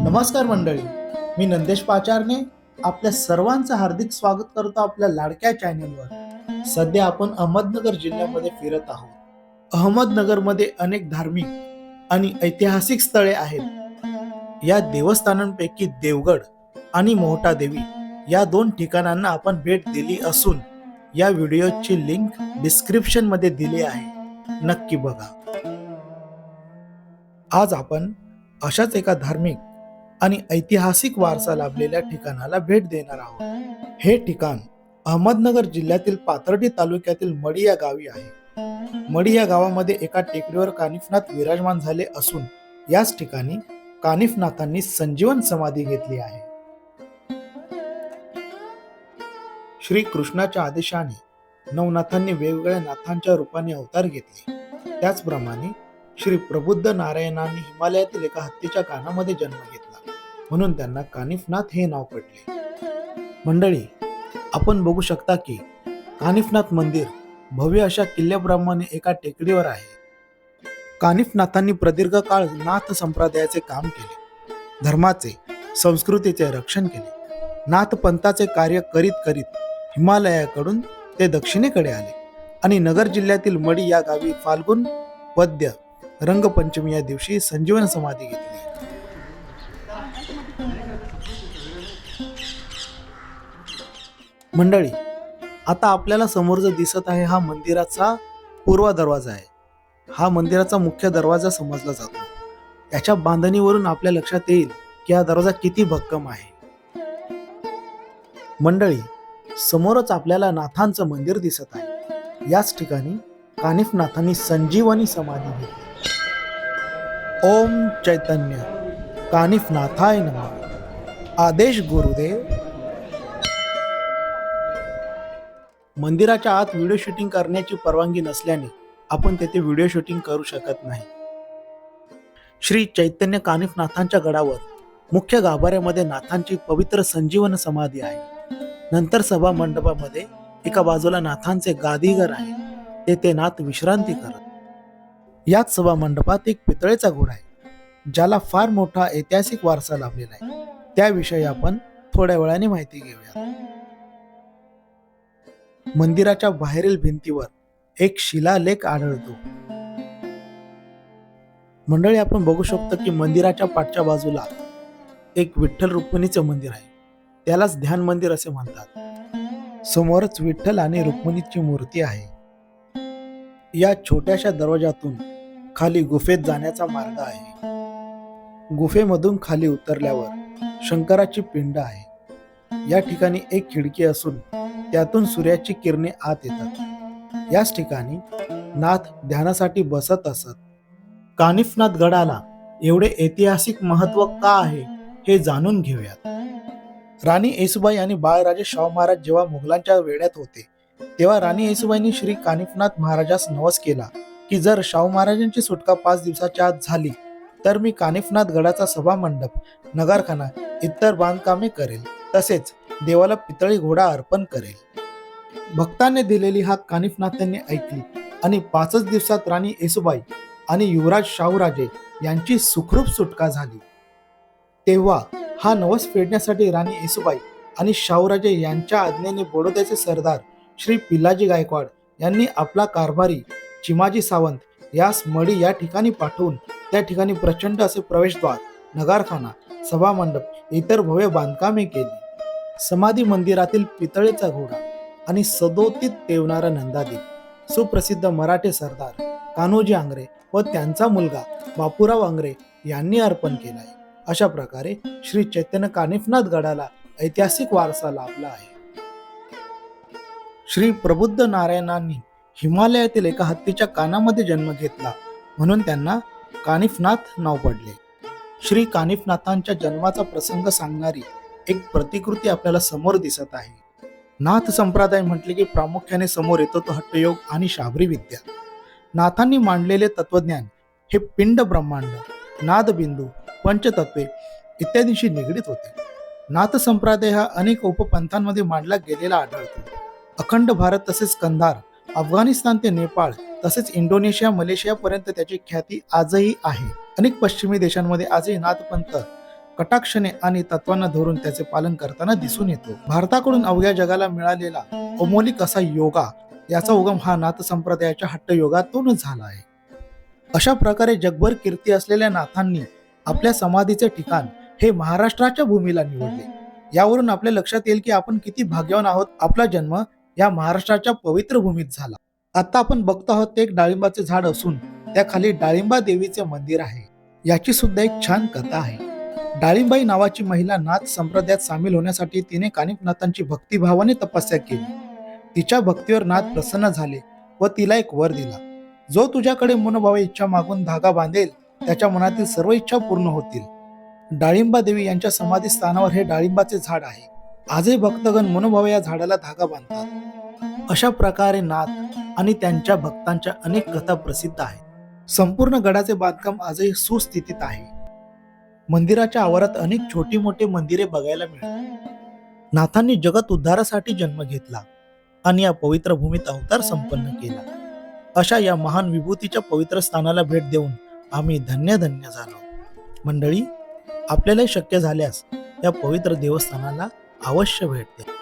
नमस्कार मंडळी. मी नंदेश पाचारने आपल्या सर्वांचं हार्दिक स्वागत करतो आपल्या लाडक्या चॅनेलवर सध्या आपण अहमदनगर जिल्ह्यामध्ये फिरत आहोत. अहमदनगरमध्ये अनेक धार्मिक आणि ऐतिहासिक स्थळे आहेत. या देवस्थानांपैकी देवगड आणि मोहटा देवी या दोन ठिकाणांना आपण भेट दिली असून या व्हिडिओची लिंक डिस्क्रिप्शनमध्ये दिली आहे. नक्की बघा. आज आपण अशाच एका धार्मिक आणि ऐतिहासिक वारसा लाभलेल्या ठिकाणाला भेट देणार आहोत. हे ठिकाण अहमदनगर जिल्ह्यातील पाथर्डी तालुक्यातील मडी या गावी आहे. मडी या गावामध्ये एका टेकडीवर कानिफनाथ विराजमान झाले असून याच ठिकाणी कानिफनाथांनी संजीवन समाधी घेतली आहे. श्री कृष्णाच्या आदेशाने नवनाथांनी वेगवेगळ्या नाथांच्या रूपाने अवतार घेतले. त्याचप्रमाणे श्री प्रबुद्ध नारायणांनी हिमालयातील एका हत्तीच्या कानामध्ये जन्म घेतला. म्हणून त्यांना कानिफनाथ हे नाव पडले. मंडळी आपण बघू शकता की कानिफनाथ मंदिर भव्य अशा किल्ल्याप्रमाणे एका टेकडीवर आहे. कानिफनाथांनी प्रदीर्घ काळ नाथ संप्रदायाचे काम केले. धर्माचे संस्कृतीचे रक्षण केले. नाथ पंथाचे कार्य करीत करीत हिमालयाकडून ते दक्षिणेकडे आले आणि नगर जिल्ह्यातील मडी या गावी फाल्गुन पद्य रंगपंचमी या दिवशी संजीवन समाधी घेतली मंडळी आता आपल्याला समोर जो दिसत आहे हा मंदिराचा पूर्व दरवाजा आहे. हा मंदिराचा मुख्य दरवाजा समजला जातो. याच्या बांधणीवरून आपल्या लक्षात येईल की हा दरवाजा किती भक्कम आहे. मंडळी समोरच आपल्याला नाथांचं मंदिर दिसत आहे. याच ठिकाणी कानिफनाथांनी संजीवनी समाधी घेतली. ओम चैतन्य. कानिफनाथाय नमः। आदेश गुरुदेव। मंदिराच्या आत व्हिडिओ शूटिंग करण्याची परवानगी नसल्याने आपण तेथे व्हिडिओ शूटिंग करू शकत नाही. श्री चैतन्य कानिफनाथांच्या गडावर मुख्य गाभाऱ्यामध्ये नाथांची पवित्र संजीवन समाधी आहे. नंतर सभा मंडपामध्ये एका बाजूला नाथांचे गादीघर आहे. तेथे नाथ विश्रांती करत. याच सभा मंडपात एक पितळेचा घोडा आहे. ज्याला फार मोठा ऐतिहासिक वारसा लाभलेला आहे. त्याविषयी आपण थोड्या वेळाने माहिती घेऊया. मंदिराच्या बाहेरील भिंतीवर एक शिलालेख आढळतो. मंडळी आपण बघू शकतो की मंदिराच्या पाठच्या बाजूला एक विठ्ठल रुक्मिणीचं मंदिर आहे. त्यालाच ध्यान मंदिर असे म्हणतात. समोरच विठ्ठल आणि रुक्मिणीची मूर्ती आहे. या छोट्याशा दरवाजातून खाली गुफेत जाण्याचा मार्ग आहे. गुफेमधून खाली उतरल्यावर शंकराची पिंड आहे. या ठिकाणी एक खिडकी असून त्यातून सूर्याची किरणे आत येतात. याच ठिकाणी नाथ ध्यानासाठी बसत असत. कानिफनाथ गडाला एवढे ऐतिहासिक महत्त्व का आहे हे जाणून घेऊयात. राणी येसुबाई आणि बाळराजे शाहू महाराज जेव्हा मुघलांच्या वेड्यात होते तेव्हा राणी येसुबाईंनी श्री कानिफनाथ महाराजास नवस केला की जर शाहू महाराजांची सुटका पाच दिवसाच्या आत झाली तर मी कानिफनाथ गडाचा सभा मंडप नगारखाना इतर बांधकामे करेल तसेच देवाला पितळी घोडा अर्पण करेल. भक्तांनी दिलेली हाक कानिफनाथांनी ऐकली आणि पाचच दिवसात राणी येसुबाई आणि युवराज शाहूराजे यांची सुखरूप सुटका झाली. तेव्हा हा नवस फेडण्यासाठी राणी येसुबाई आणि शाहूराजे यांच्या आज्ञेने बडोद्याचे सरदार श्री पिल्लाजी गायकवाड यांनी आपला कारभारी चिमाजी सावंत यास मडी या ठिकाणी पाठवून त्या ठिकाणी प्रचंड असे प्रवेशद्वार नगारखाना सभामंडप इतर भव्य बांधकामे केली. समाधी मंदिरातील पितळेचा घोडा आणि सदोतीत तेवणारा नंदादीप सुप्रसिद्ध मराठे सरदार कान्होजी आंग्रे व त्यांचा मुलगा बापूराव आंग्रे यांनी अर्पण केलाय. अशा प्रकारे श्री चैतन्य कानिफनाथ गडाला ऐतिहासिक वारसा लाभला आहे. श्री प्रबुद्ध नारायणांनी हिमालयातील एका हत्तीच्या कानामध्ये जन्म घेतला म्हणून त्यांना कानिफनाथ नाव पडले. श्री कानिफनाथांच्या जन्माचा प्रसंग सांगणारी एक प्रतिकृती आपल्याला समोर दिसत आहे. नाथ संप्रदाय म्हटले की प्रामुख्याने समोर येतो तो हट्टयोग आणि शाबरी विद्या. नाथांनी मांडलेले तत्वज्ञान हे पिंड ब्रह्मांड नादबिंदू पंचतत्वे इत्यादींशी निगडीत होते. नाथ संप्रदाय हा अनेक उपपंथांमध्ये मांडला गेलेला आढळतो. अखंड भारत तसेच कंधार अफगाणिस्तान ते नेपाळ तसेच इंडोनेशिया मलेशिया पर्यंत त्याची ख्याती आजही आहे. अनेक पश्चिमी देशांमध्ये आजही नाथपंथ कटाक्षने आणि तत्वांना धरून त्याचे पालन करताना दिसून येतो. भारताकडून अवघ्या जगाला मिळालेला अमोलिक असा योगा याचा उगम हा नाथ संप्रदायाच्या हट्ट योगातूनच झाला आहे. अशा प्रकारे जगभर कीर्ती असलेल्या नाथांनी आपल्या समाधीचे ठिकाण हे महाराष्ट्राच्या भूमीला निवडले. यावरून आपल्या लक्षात येईल की आपण किती भाग्यवान आहोत. आपला जन्म या महाराष्ट्राच्या पवित्र भूमीत झाला. आता आपण बघतो आहोत ते एक डाळिंबाचे झाड असून त्याखाली डाळिंबा देवीचे मंदिर आहे. याची सुद्धा एक छान कथा आहे. डाळिंबाई नावाची महिला नाथ संप्रदायात सामील होण्यासाठी तिने कानिपनाथांची भक्तिभावाने तपस्या केली. तिच्या भक्तीवर नाथ प्रसन्न झाले व तिला एक वर दिला. जो तुझ्याकडे मनोभावे इच्छा मागून धागा बांधेल त्याच्या मनातील सर्व इच्छा पूर्ण होतील. डाळिंबा देवी यांच्या समाधी स्थानावर हे डाळिंबाचे झाड आहे. आजही भक्तगण मनोभावे या झाडाला धागा बांधतात. अशा प्रकारे नाथ आणि त्यांच्या भक्तांच्या अनेक कथा प्रसिद्ध आहेत. संपूर्ण गडाचे बांधकाम आजही सुस्थितीत आहे. मंदिराच्या आवारात अनेक छोटी मोठी मंदिरे बघायला मिळतात. नाथांनी जगत उद्धारासाठी जन्म घेतला आणि या पवित्र भूमीत अवतार संपन्न केला. अशा या महान विभूतीच्या पवित्र स्थानाला भेट देऊन आम्ही धन्य धन्य झालो. मंडळी आपल्याला शक्य झाल्यास या पवित्र देवस्थानाला अवश्य भेट द्या.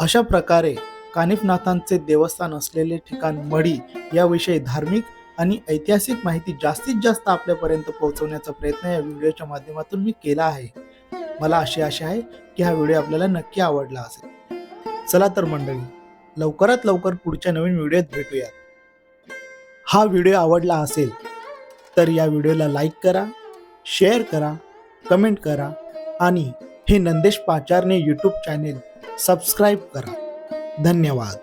अशा प्रकारे कानिफनाथांचे देवस्थान असलेले ठिकाण मढी याविषयी धार्मिक आणि ऐतिहासिक माहिती जास्तीत जास्त आपल्यापर्यंत पोहोचवण्याचा प्रयत्न या व्हिडिओच्या माध्यमातून मी केला आहे. मला अशी आशा आहे की हा व्हिडिओ आपल्याला नक्की आवडला असेल. चला तर मंडळी लवकरात लवकर पुढच्या नवीन व्हिडिओत भेटूयात. हा व्हिडिओ आवडला असेल तर या व्हिडिओला लाईक करा शेअर करा कमेंट करा आणि हे नंदेश पाचारने यूट्यूब चॅनेल सबस्क्राईब करा. धन्यवाद.